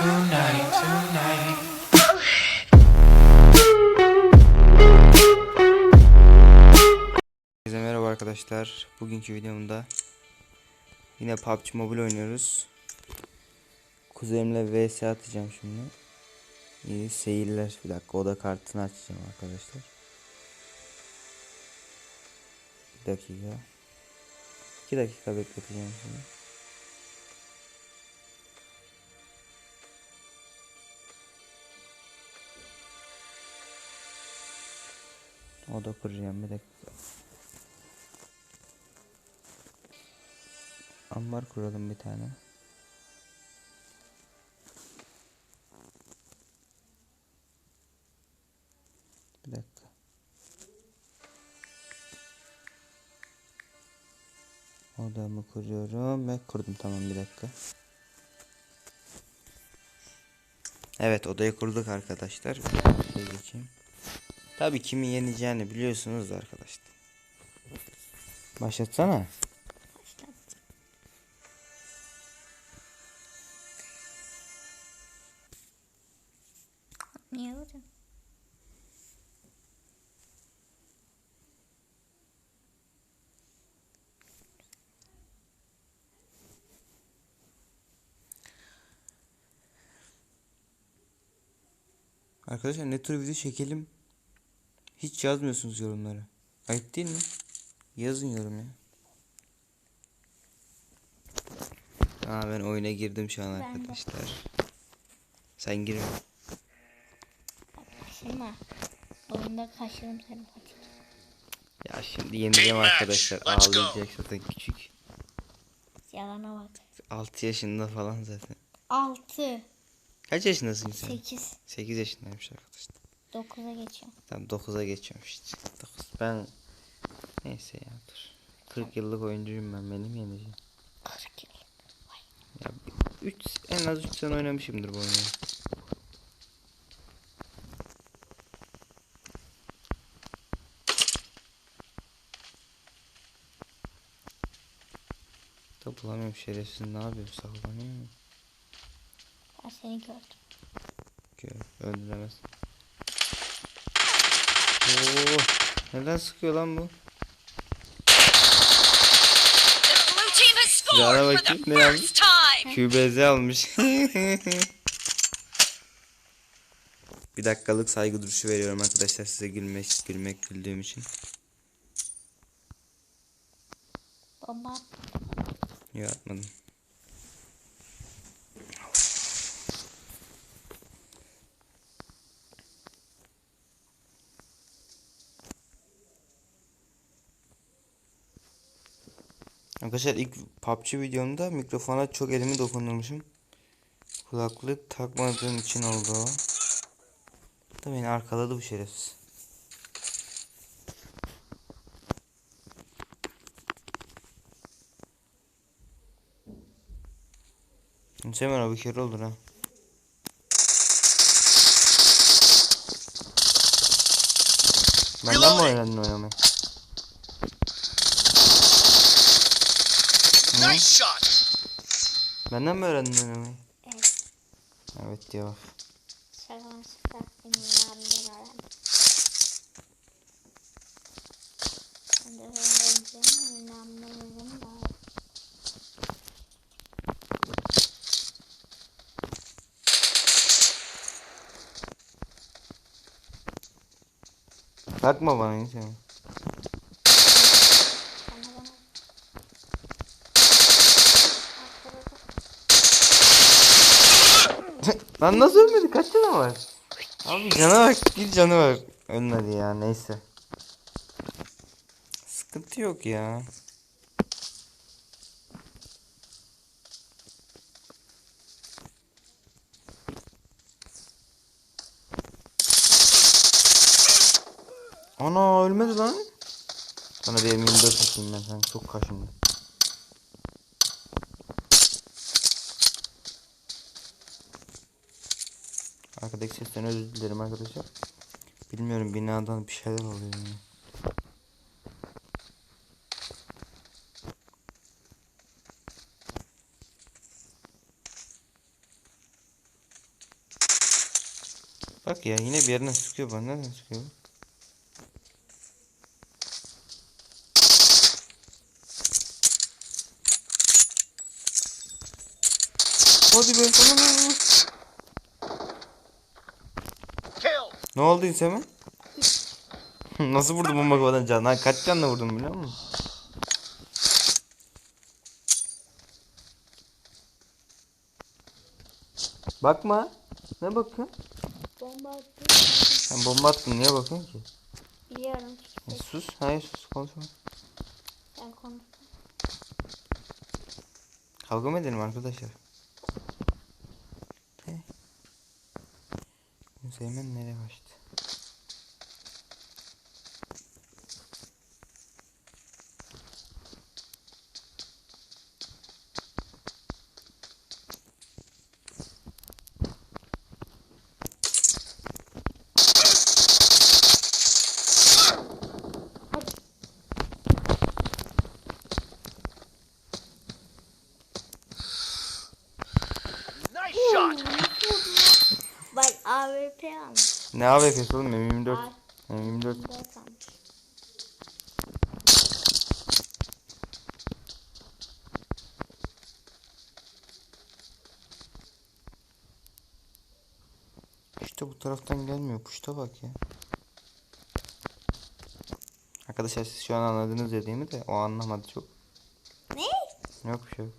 Herkese merhaba arkadaşlar. Bugünkü videomda yine PUBG Mobile oynuyoruz. Kuzenimle vs atacağım şimdi. İyi seyirler. Bir dakika oda kartını açacağım arkadaşlar. Bir dakika. 2 dakika bekleteceğim şimdi. Oda kuracağım bir dakika. Ambar kuralım bir tane. Bir dakika. Odamı kuruyorum ve kurdum tamam bir dakika. Evet odayı kurduk arkadaşlar. Şöyle geçeyim. Tabii kimin yeneceğini biliyorsunuz arkadaşlar. Başlatsana. Niye hocam? Arkadaşlar ne tür video çekelim? Hiç yazmıyorsunuz yorumlara. Ayıp değil mi? Yazın yorum ya. Aa ben oyuna girdim şu an Ben de. arkadaşlar. Sen girme. Kaşırma. Oyunda kaşırım seni Fatih. Ya şimdi yeneceğim arkadaşlar. Ağlayacak zaten küçük. Yalana bak. 6 yaşında falan zaten. 6, Kaç yaşındasın sen? 8, 8 yaşındaymış arkadaşlar. 9'a geçiyorum. Tamam 9'a geçiyorum işte. 9. Ben neyse ya dur. 40 yıllık oyuncuyum ben benim yeneceğim. 40 yıl. Ya 3 en az 3 sene oynamışımdır bu oyunu. Da bulamıyorum şerefsiz ne yapıyor sallanıyor mu? Ben seni gördüm. Gör, öldüremez. Oo, neden sıkıyor lan bu? For bakayım, ne time. QBZ almış. Bir dakikalık saygı duruşu veriyorum arkadaşlar size gülmek, gülmek güldüğüm için. Bomba. Yok atmadım. Arkadaşlar ilk PUBG videomda mikrofona çok elimi dokundurmuşum. Kulaklık takmadığım için oldu o. Da beni arkaladı bu şerefsiz. Hemen abi kere olur ha. Benden mi öğrendin oynamayı? Nice shot. Benden mi öğrendin oynamayı? Evet. Evet diyor. Şakan şaka. Benim abimden öğrendim. Ben de öğreneceğim. Benim abimden öğrendim. daha iyi. Takma bana hiç yani. Bana bana. Arkada da- Lan nasıl ölmedi? Kaç canı var? Abi cana bak bir canı var. Ölmedi ya neyse. Sıkıntı yok ya. Ana ölmedi lan. Sana bir M24 atayım ben sen çok kaşındı. Sesten özür dilerim arkadaşlar. Bilmiyorum binadan bir şeyler oluyor yani. Bak ya yine bir yerine sıkıyor bana. Nereden sıkıyor? Hadi be aman. Kill. Ne oldu İnsem'e? Nasıl vurdun bomba kafadan can? Lan kaç canla vurdun biliyor musun? Bakma. Ne bakıyorsun? Bomba attı. Sen bomba attın niye bakıyorsun ki? Biliyorum. Ya sus. Hayır sus konuşma. Sen konuş. Kavga mı edelim arkadaşlar? Hüseyin nereye kaçtı? Nice shot. Bak AWP almış. Ne AWP'si oğlum M24. Ay. M24. Dört almış. İşte bu taraftan gelmiyor. Puşta bak ya. Arkadaşlar siz şu an anladınız dediğimi de o anlamadı çok. Ne? Yok bir şey yok.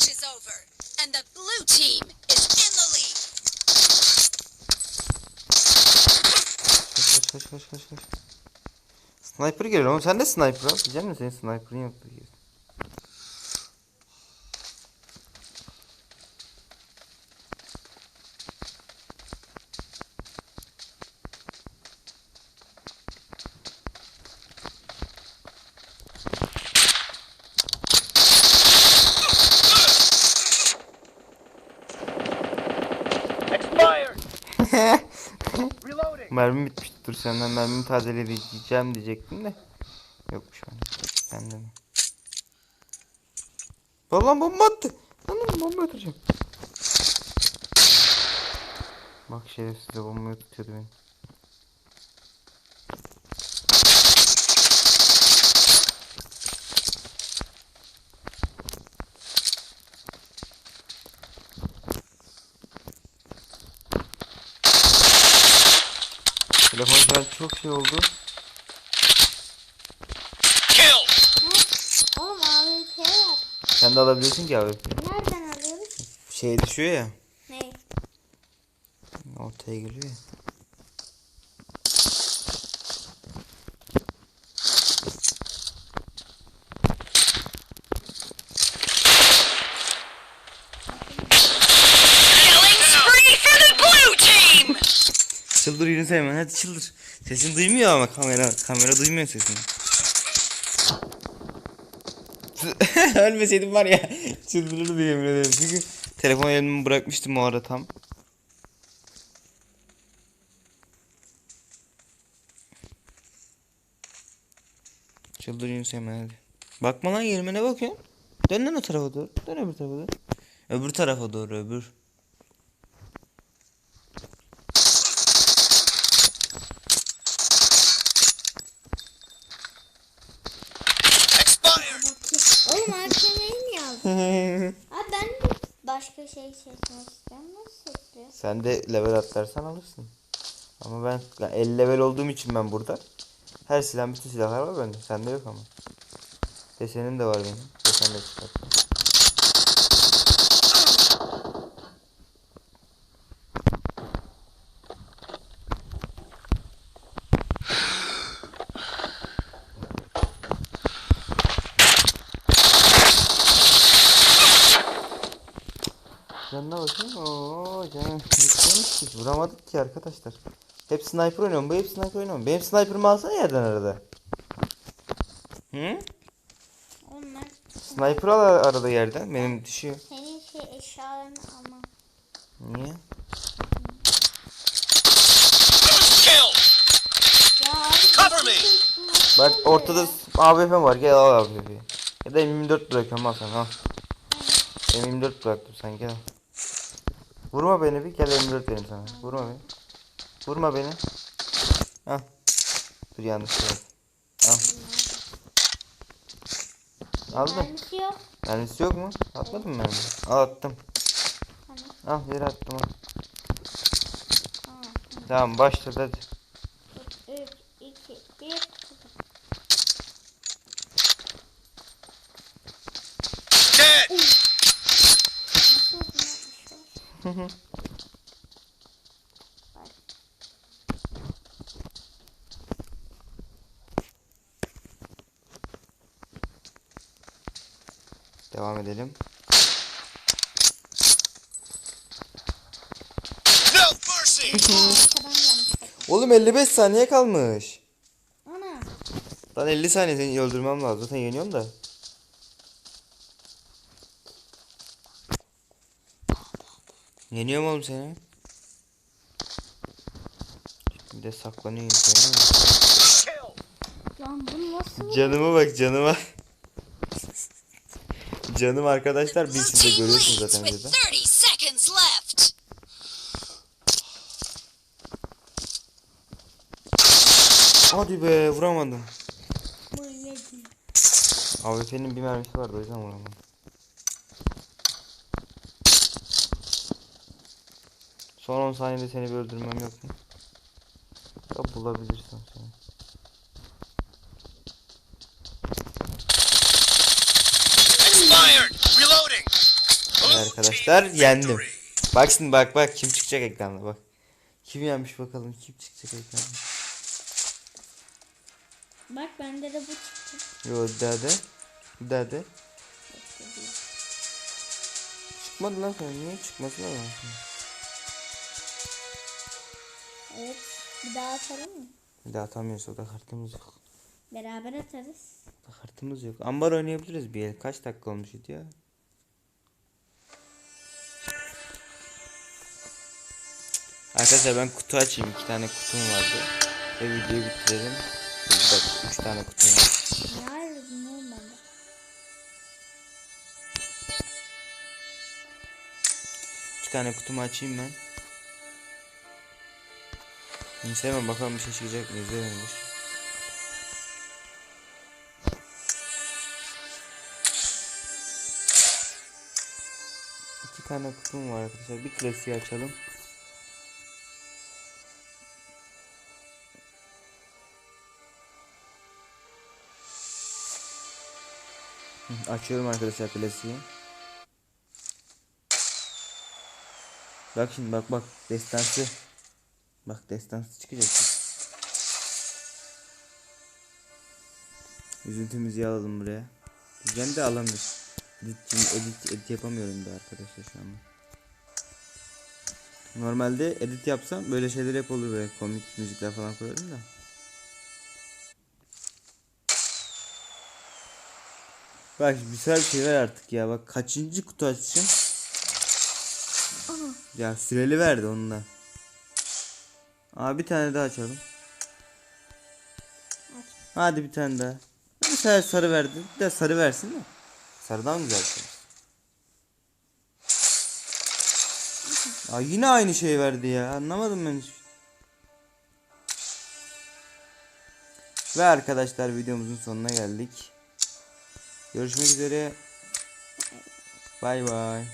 Match is over, and the blue team is in the lead. Kaç kaç kaç kaç kaç. Sniper geliyor ama sen de sniper al. Diyeceğim mi senin sniper'ın yok diye. Mermim bitmişti. Dur senden mermimi tazeleyeceğim diyecektim de. Yokmuş hani. Ben de mi? Lan lan bomba attı. Lan lan bomba atacağım. Bak şerefsiz de bombayı tutuyordu beni. Telefon şu an çok şey oldu. Kill. Oğlum AWP var. Sen de alabiliyorsun ki abi. Nereden alıyoruz? Şey düşüyor ya. Ne? Ortaya geliyor ya. Killing spree for the blue team. Çıldır Yunus hemen hadi çıldır. Sesin duymuyor ama kamera kamera duymuyor sesini. Ölmeseydim var ya çıldırırdı yemin ederim. Çünkü telefon elimi bırakmıştım o ara tam. Çıldır Yunus hemen hadi. Bakma lan yerime ne bakıyorsun? Dön lan o tarafa doğru. Dön öbür tarafa doğru. Öbür tarafa doğru öbür. Expired. Oğlum AWP'yi niye aldın? Abi ben başka şey çekmek istiyorum. Sen de level atlarsan alırsın. Ama ben yani 50 level olduğum için ben burada. Her silah bütün silahlar var bende. Sende yok ama. Desenin de var benim. Desen de çıkar. Canına bakayım. Oo canım. Ki. Vuramadık ki arkadaşlar. Hep sniper oynuyorum. Bu hep sniper oynuyorum. Benim sniper'ımı alsana yerden arada. Hı? Sniper al arada yerden. Benim düşüyor. senin şey eşyalarını almam. Niye? Cover me. Bak ortada AWP var gel al AWP'yi. Ya da M24 bırakıyorum al sen al. M24 bıraktım sen gel. Vurma beni bir gel M24 vereyim sana. Vurma beni. Vurma beni. Al. Dur yanlış şey. Al. Aldın. Mermisi yok. Mermisi yok mu? Atmadın mı mermi? Al attım. Al yere attım al. Tamam başladı hadi. 3, 2, 1. Dead! Nasıl yapmışlar? Devam edelim. Oğlum 55 saniye kalmış. Ana. Lan 50 saniye seni öldürmem lazım. Zaten yeniyorum da. Yeniyorum oğlum seni. Bir de saklanıyor! Lan bu nasıl? Canıma bak canıma. Canım arkadaşlar bir siz de görüyorsunuz zaten with videoda. 30 seconds left. Hadi be vuramadım. AWP'nin bir mermisi vardı o yüzden vuramadım. Son 10 saniyede seni bir öldürmem yok mu? Ya bulabilirsin seni. Arkadaşlar yendim. Bak şimdi bak bak kim çıkacak ekranda bak. Kim yenmiş bakalım kim çıkacak ekranda. Bak bende de bu çıktı. Yo dede. Dede. Çıkmadı lan sen niye çıkmasın ama. Evet. Bir daha atalım mı? Bir daha atamıyoruz o da kartımız yok. Beraber atarız. Da kartımız yok. Ambar oynayabiliriz bir el. Kaç dakika olmuş ya? Arkadaşlar ben kutu açayım. iki tane kutum vardı. Ve videoyu bitirelim. Dakika. Üç tane kutum var. Ne ayrıldın oğlum bende? İki tane kutumu açayım ben. Neyse hemen bakalım bir şey çıkacak mı izlememiş. İki tane kutum var arkadaşlar. Bir klasiği açalım. Açıyorum arkadaşlar klasiği. Bak şimdi bak bak destansı. Bak destansı çıkacak. Üzüntümüzü alalım buraya. Diyeceğim de alamıyoruz. Edit, edit, edit yapamıyorum da arkadaşlar şu anda. Normalde edit yapsam böyle şeyler hep olur böyle komik müzikler falan koyarım da. Bak güzel bir şey ver artık ya bak kaçıncı kutu açacağım. Ya süreli verdi onunla. Aa bir tane daha açalım. Hadi bir tane daha. Bir sefer sarı verdi. Bir de sarı versin de. Sarıdan güzel şey. Aa yine aynı şey verdi ya. Anlamadım ben hiç. Ve arkadaşlar videomuzun sonuna geldik. Görüşmek üzere. Bay bay.